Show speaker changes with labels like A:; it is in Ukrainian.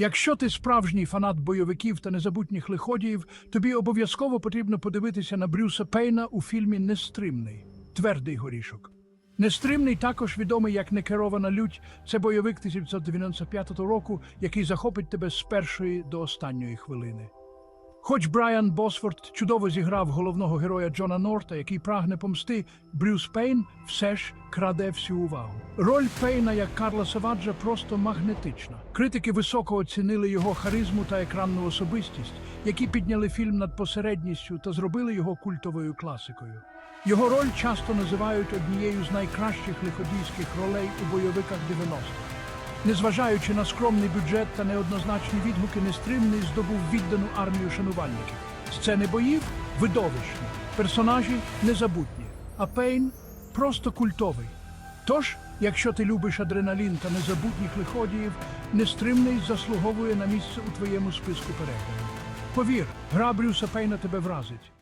A: Якщо ти справжній фанат бойовиків та незабутніх лиходіїв, тобі обов'язково потрібно подивитися на Брюса Пейна у фільмі Нестримний Твердий горішок. Нестримний також відомий як Некерована лють. Це бойовик 1995 року, який захопить тебе з першої до останньої хвилини. Хоч Брайан Босфорд чудово зіграв головного героя Джона Норта, який прагне помсти, Брюс Пейн все ж краде всю увагу. Роль Пейна як Карла Саваджа просто магнетична. Критики високо оцінили його харизму та екранну особистість, які підняли фільм над посередністю та зробили його культовою класикою. Його роль часто називають однією з найкращих лиходійських ролей у бойовиках 90-х. Незважаючи на скромний бюджет та неоднозначні відгуки, нестримний здобув віддану армію шанувальників. Сцени боїв видовищні, персонажі незабутні, а Пейн просто культовий. Тож, якщо ти любиш адреналін та незабутніх лиходіїв, нестримний заслуговує на місце у твоєму списку переглядів. Повір, гра Брюса Пейна тебе вразить.